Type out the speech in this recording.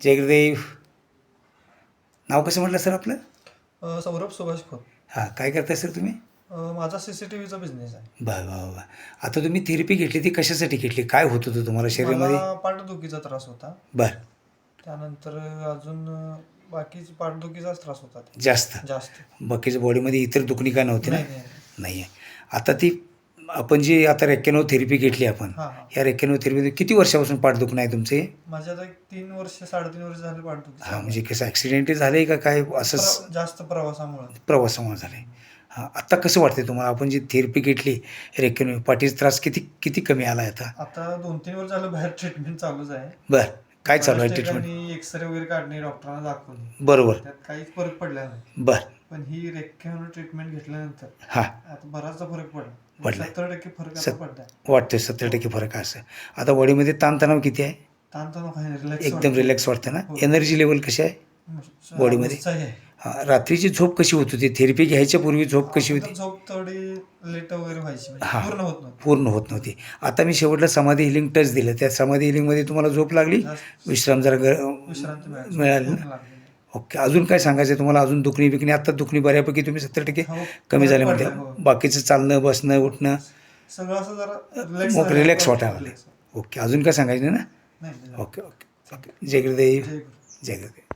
जय गुरुदेव नाव कसं म्हटलं सर आपलं? सौरभ सुभाष खोत. हां काय करताय सर तुम्ही? माझा सी सी टी व्हीचा बिझनेस आहे. वा वा वा. आता तुम्ही थेरपी घेतली ती कशासाठी घेतली? काय होत होतं तुम्हाला शरीरामध्ये? पाठदुखीचा त्रास होता. बरं. त्यानंतर अजून बाकीची पाठदुखीचाच त्रास होता. जास्त. जास्त. बाकीच्या बॉडीमध्ये इतर दुखणी काय नव्हती ना? नाही आहे आता ती आपण जी आता रेक्कॅनो थेरपी घेतली आपण हां हां. ह्या रेक्कॅनो थेरपी किती वर्षापासून पाठ दुखणं आहे तुमचे? माझ्या आता एक तीन वर्ष साडेतीन वर्ष झाले हां पाठदुखी म्हणजे कसं ॲक्सिडेंट झालं का काय? असंच जास्त प्रवासामुळे. प्रवासामुळे झालं हां आत्ता कसं वाटते तुम्हाला? आपण जी थेरपी घेतली रेक्कॅनो पाठीचा त्रास किती किती कमी आला आहे आता? आता दोन तीन वर्ष झालं बाहेर ट्रीटमेंट चालूच आहे. बरं काय चालू आहे ट्रीटमेंट एक्सरे वगैरे काढणे डॉक्टरांना दाखवली. बरोबर. त्यात काहीच फरक पडला नाही. बरं. पण ही रेख्यानं ट्रीटमेंट घेतल्यानंतर हां. आता बराचसा फरक पडला. पडलाय. सत्तर टक्के फरक आता वाटतं सत्तर टक्के फरक आहे असं. आता बॉडीमध्ये ताणतणाव किती आहे? ताणतणाव रिलॅक्स एकदम रिलॅक्स वाटतं ना? हो. एनर्जी लेवल कशी आहे? बॉडीमध्ये? हां. रात्रीची झोप कशी होत होती? थेरपी घ्यायच्या पूर्वी झोप कशी होती? झोप थोडी लेट वगैरे व्हायची म्हणजे हा. पूर्ण होत नव्हती. पूर्ण होत नव्हती. आता मी शेवटला समाधी हिलिंग टच दिलं. त्या समाधी हिलिंगमध्ये तुम्हाला झोप लागली? विश्राम जरा ग. मिळाली. ना. ओके अजून काय सांगायचं आहे तुम्हाला? अजून दुखणी बिकणी आता दुखणी बऱ्यापैकी तुम्ही सत्तर टक्के हो, कमी झाले म्हणते. बाकीचं चालणं बसणं उठणं. सगळं असं जरा रिलॅक्स मग रिलॅक्स वाटायला ओके अजून काय सांगायचं नाही ना. Okay okay okay. जय गुरुदेव. जय गुरु. जय गुरुदेव.